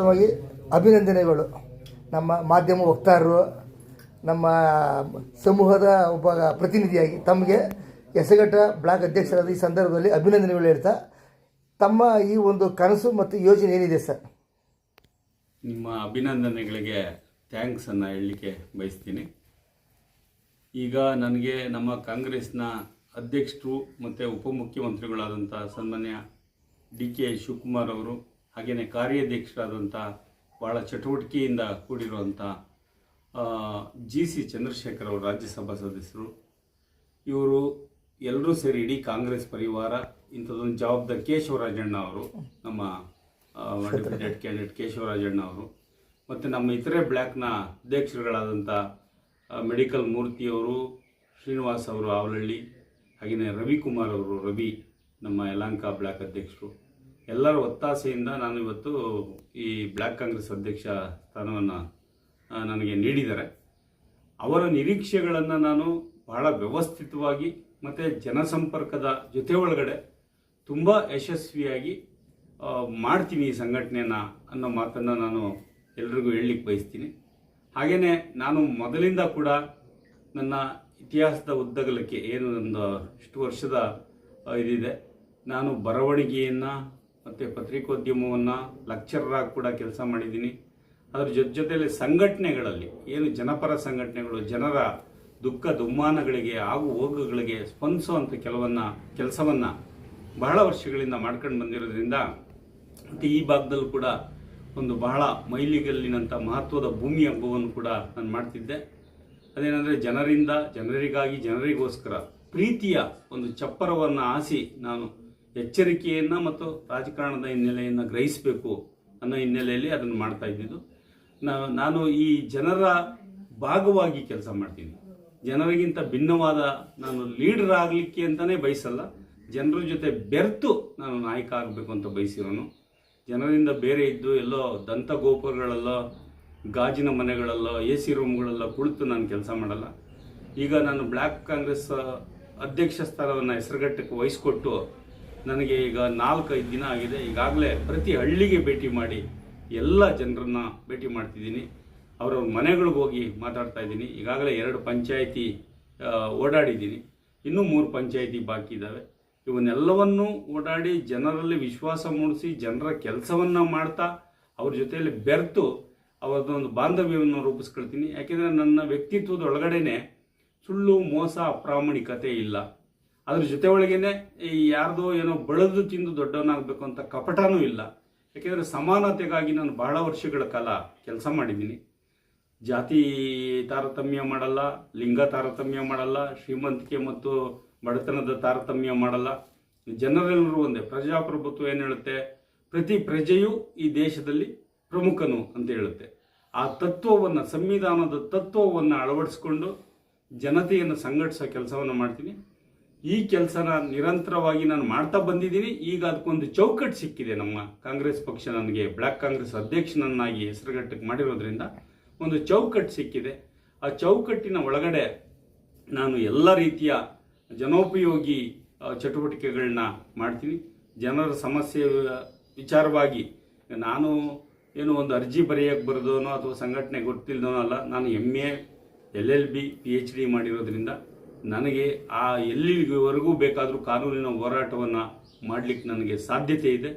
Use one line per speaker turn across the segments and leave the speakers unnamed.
ಪ್ರಥಮವಾಗಿ ಅಭಿನಂದನೆಗಳು. ನಮ್ಮ ಮಾಧ್ಯಮ ವಕ್ತಾರರು, ನಮ್ಮ ಸಮೂಹದ ಒಬ್ಬ ಪ್ರತಿನಿಧಿಯಾಗಿ ತಮಗೆ ಎಸಗಟ್ಟ ಬ್ಲಾಕ್ ಅಧ್ಯಕ್ಷರಾದ ಈ ಸಂದರ್ಭದಲ್ಲಿ ಅಭಿನಂದನೆಗಳು ಹೇಳ್ತಾ, ತಮ್ಮ ಈ ಒಂದು ಕನಸು ಮತ್ತು ಯೋಜನೆ ಏನಿದೆ ಸರ್?
ನಿಮ್ಮ ಅಭಿನಂದನೆಗಳಿಗೆ ಥ್ಯಾಂಕ್ಸನ್ನು ಹೇಳಲಿಕ್ಕೆ ಬಯಸ್ತೀನಿ. ಈಗ ನನಗೆ ನಮ್ಮ ಕಾಂಗ್ರೆಸ್ನ ಅಧ್ಯಕ್ಷರು ಮತ್ತು ಉಪಮುಖ್ಯಮಂತ್ರಿಗಳಾದಂಥ ಸನ್ಮಾನ್ಯ ಡಿ ಕೆ ಶಿವಕುಮಾರ್ ಅವರು ಹಾಗೆಯೇ ಕಾರ್ಯಾಧ್ಯಕ್ಷರಾದಂಥ ಭಾಳ ಚಟುವಟಿಕೆಯಿಂದ ಕೂಡಿರುವಂಥ ಜಿ ಸಿ ಚಂದ್ರಶೇಖರ್ ಅವರು ರಾಜ್ಯಸಭಾ ಸದಸ್ಯರು. ಇವರು ಎಲ್ಲರೂ ಸೇರಿ ಇಡೀ ಕಾಂಗ್ರೆಸ್ ಪರಿವಾರ ಇಂಥದ್ದೊಂದು ಜವಾಬ್ದಾರಿ ಕೇಶವರಾಜಣ್ಣ ಅವರು ನಮ್ಮ ಡೆಪ್ಯೂಟೆಡ್ ಕ್ಯಾಂಡಿಡೇಟ್ ಕೇಶವರಾಜಣ್ಣ ಅವರು. ಮತ್ತು ನಮ್ಮ ಇತರೆ ಬ್ಲ್ಯಾಕ್ನ ಅಧ್ಯಕ್ಷರುಗಳಾದಂಥ ಮೆಡಿಕಲ್ ಮೂರ್ತಿಯವರು ಶ್ರೀನಿವಾಸ್ ಅವರು ಆವಲಹಳ್ಳಿ ಹಾಗೆಯೇ ರವಿಕುಮಾರ್ ಅವರು ರವಿ ನಮ್ಮ ಯಲಾಂಕ ಬ್ಲ್ಯಾಕ್ ಅಧ್ಯಕ್ಷರು. ಎಲ್ಲರ ಒತ್ತಾಸೆಯಿಂದ ನಾನು ಇವತ್ತು ಈ ಬ್ಲ್ಯಾಕ್ ಕಾಂಗ್ರೆಸ್ ಅಧ್ಯಕ್ಷ ಸ್ಥಾನವನ್ನು ನನಗೆ ನೀಡಿದ್ದಾರೆ. ಅವರ ನಿರೀಕ್ಷೆಗಳನ್ನು ನಾನು ಬಹಳ ವ್ಯವಸ್ಥಿತವಾಗಿ ಮತ್ತು ಜನಸಂಪರ್ಕದ ಜೊತೆ ಒಳಗಡೆ ತುಂಬ ಯಶಸ್ವಿಯಾಗಿ ಮಾಡ್ತೀನಿ ಈ ಸಂಘಟನೆಯನ್ನು ಅನ್ನೋ ಮಾತನ್ನು ನಾನು ಎಲ್ರಿಗೂ ಹೇಳಲಿಕ್ಕೆ ಬಯಸ್ತೀನಿ. ಹಾಗೆಯೇ ನಾನು ಮೊದಲಿಂದ ಕೂಡ ನನ್ನ ಇತಿಹಾಸದ ಉದ್ದಗಲಕ್ಕೆ ಏನು ಒಂದು ಇಷ್ಟು ವರ್ಷದ ಇದಿದೆ. ನಾನು ಬರವಣಿಗೆಯನ್ನು ಮತ್ತು ಪತ್ರಿಕೋದ್ಯಮವನ್ನು ಲೆಕ್ಚರರಾಗಿ ಕೂಡ ಕೆಲಸ ಮಾಡಿದ್ದೀನಿ ಅದರ ಜೊತೆ ಜೊತೆಯಲ್ಲಿ ಸಂಘಟನೆಗಳಲ್ಲಿ ಏನು ಜನಪರ ಸಂಘಟನೆಗಳು, ಜನರ ದುಃಖ ದುಮ್ಮಾನಗಳಿಗೆ ಆಗು ಹೋಗುಗಳಿಗೆ ಸ್ಪಂದಿಸುವಂಥ ಕೆಲವನ್ನ, ಕೆಲಸವನ್ನು ಬಹಳ ವರ್ಷಗಳಿಂದ ಮಾಡ್ಕೊಂಡು ಬಂದಿರೋದ್ರಿಂದ ಮತ್ತು ಈ ಭಾಗದಲ್ಲೂ ಕೂಡ ಒಂದು ಬಹಳ ಮೈಲಿಗಲ್ಲಿನಂಥ ಮಹತ್ವದ ಭೂಮಿ ಹಬ್ಬವನ್ನು ಕೂಡ ನಾನು ಮಾಡ್ತಿದ್ದೆ. ಅದೇನೆಂದರೆ ಜನರಿಂದ, ಜನರಿಗಾಗಿ, ಜನರಿಗೋಸ್ಕರ ಪ್ರೀತಿಯ ಒಂದು ಚಪ್ಪರವನ್ನು ಆಸಿ ನಾನು ಎಚ್ಚರಿಕೆಯನ್ನು ಮತ್ತು ರಾಜಕಾರಣದ ಹಿನ್ನೆಲೆಯನ್ನು ಗ್ರಹಿಸಬೇಕು ಅನ್ನೋ ಹಿನ್ನೆಲೆಯಲ್ಲಿ ಅದನ್ನು ಮಾಡ್ತಾ ಇದ್ದಿದ್ದು. ನಾನು ಈ ಜನರ ಭಾಗವಾಗಿ ಕೆಲಸ ಮಾಡ್ತೀನಿ. ಜನರಿಗಿಂತ ಭಿನ್ನವಾದ ನಾನು ಲೀಡರ್ ಆಗಲಿಕ್ಕೆ ಅಂತಲೇ ಬಯಸಲ್ಲ. ಜನರ ಜೊತೆ ಬೆರೆತು ನಾನು ನಾಯಕ ಆಗಬೇಕು ಅಂತ ಬಯಸಿರೋನು. ಜನರಿಂದ ಬೇರೆ ಇದ್ದು ಎಲ್ಲೋ ದಂತ ಗೋಪುರಗಳಲ್ಲೋ, ಗಾಜಿನ ಮನೆಗಳಲ್ಲೋ ಎ ಸಿ ರೂಮ್ಗಳಲ್ಲೋ ಕುಳಿತು ನಾನು ಕೆಲಸ ಮಾಡಲ್ಲ. ಈಗ ನಾನು ಬ್ಲ್ಯಾಕ್ ಕಾಂಗ್ರೆಸ್ ಅಧ್ಯಕ್ಷ ಸ್ಥಾನವನ್ನು ಹೆಸರುಗಟ್ಟಕ್ಕೆ ವಹಿಸ್ಕೊಟ್ಟು ನನಗೆ ಈಗ ನಾಲ್ಕೈದು ದಿನ ಆಗಿದೆ. ಈಗಾಗಲೇ ಪ್ರತಿ ಹಳ್ಳಿಗೆ ಭೇಟಿ ಮಾಡಿ ಎಲ್ಲ ಜನರನ್ನ ಭೇಟಿ ಮಾಡ್ತಿದ್ದೀನಿ. ಅವರವ್ರ ಮನೆಗಳಿಗೆ ಹೋಗಿ ಮಾತಾಡ್ತಾ ಇದ್ದೀನಿ. ಈಗಾಗಲೇ ಎರಡು ಪಂಚಾಯಿತಿ ಓಡಾಡಿದ್ದೀನಿ. ಇನ್ನೂ ಮೂರು ಪಂಚಾಯಿತಿ ಬಾಕಿ ಇದ್ದಾವೆ ಇವನ್ನೆಲ್ಲವನ್ನೂ ಓಡಾಡಿ ಜನರಲ್ಲಿ ವಿಶ್ವಾಸ ಮೂಡಿಸಿ, ಜನರ ಕೆಲಸವನ್ನು ಮಾಡ್ತಾ, ಅವ್ರ ಜೊತೆಯಲ್ಲಿ ಬೆರೆತು ಅವರದೊಂದು ಬಾಂಧವ್ಯವನ್ನು ರೂಪಿಸ್ಕೊಳ್ತೀನಿ. ಯಾಕೆಂದರೆ ನನ್ನ ವ್ಯಕ್ತಿತ್ವದ ಒಳಗಡೆನೆ ಸುಳ್ಳು, ಮೋಸ, ಅಪ್ರಾಮಾಣಿಕತೆ ಇಲ್ಲ. ಅದ್ರ ಜೊತೆ ಒಳಗೇನೆ ಈ ಯಾರ್ದೋ ಏನೋ ಬಳದು ತಿಂದು ದೊಡ್ಡವನಾಗಬೇಕು ಅಂತ ಕಪಟನೂ ಇಲ್ಲ. ಯಾಕೆಂದರೆ ಸಮಾನತೆಗಾಗಿ ನಾನು ಬಹಳ ವರ್ಷಗಳ ಕಾಲ ಕೆಲಸ ಮಾಡಿದ್ದೀನಿ. ಜಾತಿ ತಾರತಮ್ಯ ಮಾಡಲ್ಲ, ಲಿಂಗ ತಾರತಮ್ಯ ಮಾಡಲ್ಲ, ಶ್ರೀಮಂತಿಕೆ ಮತ್ತು ಬಡತನದ ತಾರತಮ್ಯ ಮಾಡಲ್ಲ. ಜನರೆಲ್ಲರೂ ಒಂದೇ, ಪ್ರಜಾಪ್ರಭುತ್ವ ಏನು ಹೇಳುತ್ತೆ? ಪ್ರತಿ ಪ್ರಜೆಯೂ ಈ ದೇಶದಲ್ಲಿ ಪ್ರಮುಖನು ಅಂತ ಹೇಳುತ್ತೆ. ಆ ತತ್ವವನ್ನು, ಸಂವಿಧಾನದ ತತ್ವವನ್ನು ಅಳವಡಿಸಿಕೊಂಡು ಜನತೆಯನ್ನು ಸಂಘಟಿಸೋ ಕೆಲಸವನ್ನು ಮಾಡ್ತೀನಿ. ಈ ಕೆಲಸನ ನಿರಂತರವಾಗಿ ನಾನು ಮಾಡ್ತಾ ಬಂದಿದ್ದೀನಿ. ಈಗ ಅದಕ್ಕೊಂದು ಚೌಕಟ್ಟು ಸಿಕ್ಕಿದೆ ನಮ್ಮ ಕಾಂಗ್ರೆಸ್ ಪಕ್ಷ ನನಗೆ ಬ್ಲ್ಯಾಕ್ ಕಾಂಗ್ರೆಸ್ ಅಧ್ಯಕ್ಷನನ್ನಾಗಿ ಹೆಸರುಗಟ್ಟಕ್ಕೆ ಮಾಡಿರೋದ್ರಿಂದ ಒಂದು ಚೌಕಟ್ಟು ಸಿಕ್ಕಿದೆ. ಆ ಚೌಕಟ್ಟಿನ ಒಳಗಡೆ ನಾನು ಎಲ್ಲ ರೀತಿಯ ಜನೋಪಯೋಗಿ ಚಟುವಟಿಕೆಗಳನ್ನ ಮಾಡ್ತೀನಿ. ಜನರ ಸಮಸ್ಯೆ ವಿಚಾರವಾಗಿ ನಾನು ಏನು ಒಂದು ಅರ್ಜಿ ಬರೆಯೋಕ್ಕೆ ಬರೆದೋನೋ ಅಥವಾ ಸಂಘಟನೆ ಗೊತ್ತಿಲ್ಲದೋನೋ ಅಲ್ಲ, ನಾನು M A L L B P H D ಮಾಡಿರೋದ್ರಿಂದ ನನಗೆ ಆ ಎಲ್ಲಿವರೆಗೂ ಬೇಕಾದರೂ ಕಾನೂನಿನ ಹೋರಾಟವನ್ನು ಮಾಡಲಿಕ್ಕೆ ನನಗೆ ಸಾಧ್ಯತೆ ಇದೆ.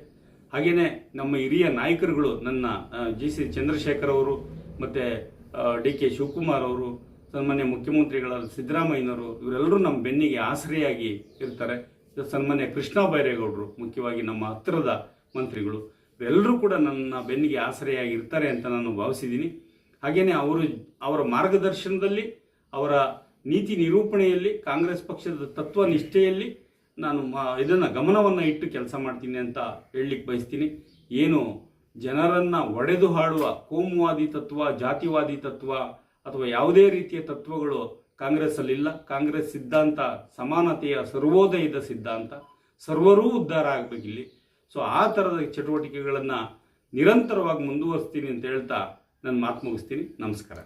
ಹಾಗೆಯೇ ನಮ್ಮ ಹಿರಿಯ ನಾಯಕರುಗಳು ನನ್ನ ಜಿ ಸಿ ಚಂದ್ರಶೇಖರ್ ಅವರು ಮತ್ತು ಡಿ ಕೆ ಶಿವಕುಮಾರ್ ಅವರು, ಸನ್ಮಾನ್ಯ ಮುಖ್ಯಮಂತ್ರಿಗಳಾದ ಸಿದ್ದರಾಮಯ್ಯನವರು, ಇವರೆಲ್ಲರೂ ನಮ್ಮ ಬೆನ್ನಿಗೆ ಆಸರೆಯಾಗಿ ಇರ್ತಾರೆ. ಸನ್ಮಾನ್ಯ ಕೃಷ್ಣ ಬೈರೇಗೌಡರು, ಮುಖ್ಯವಾಗಿ ನಮ್ಮ ಹತ್ತಿರದ ಮಂತ್ರಿಗಳು. ಇವೆಲ್ಲರೂ ಕೂಡ ನನ್ನ ಬೆನ್ನಿಗೆ ಆಸರೆಯಾಗಿ ಇರ್ತಾರೆ ಅಂತ ನಾನು ಭಾವಿಸಿದ್ದೀನಿ. ಹಾಗೆಯೇ ಅವರು ಅವರ ಮಾರ್ಗದರ್ಶನದಲ್ಲಿ ಅವರ ನೀತಿ ನಿರೂಪಣೆಯಲ್ಲಿ ಕಾಂಗ್ರೆಸ್ ಪಕ್ಷದ ತತ್ವ ನಿಷ್ಠೆಯಲ್ಲಿ ನಾನು ಇದನ್ನು ಗಮನವನ್ನು ಇಟ್ಟು ಕೆಲಸ ಮಾಡ್ತೀನಿ ಅಂತ ಹೇಳಲಿಕ್ಕೆ ಬಯಸ್ತೀನಿ. ಏನು ಜನರನ್ನು ಒಡೆದು ಹಾಡುವ ಕೋಮುವಾದಿ ತತ್ವ, ಜಾತಿವಾದಿ ತತ್ವ ಅಥವಾ ಯಾವುದೇ ರೀತಿಯ ತತ್ವಗಳು ಕಾಂಗ್ರೆಸ್ಸಲ್ಲಿಲ್ಲ. ಕಾಂಗ್ರೆಸ್ ಸಿದ್ಧಾಂತ ಸಮಾನತೆಯ ಸರ್ವೋದಯದ ಸಿದ್ಧಾಂತ. ಸರ್ವರೂ ಉದ್ಧಾರ ಆಗಬೇಕಿಲ್ಲಿ ಸೊ, ಆ ಥರದ ಚಟುವಟಿಕೆಗಳನ್ನು ನಿರಂತರವಾಗಿ ಮುಂದುವರಿಸ್ತೀನಿ ಅಂತ ಹೇಳ್ತಾ ನಾನು ಮಾತು ಮುಗಿಸ್ತೀನಿ. ನಮಸ್ಕಾರ.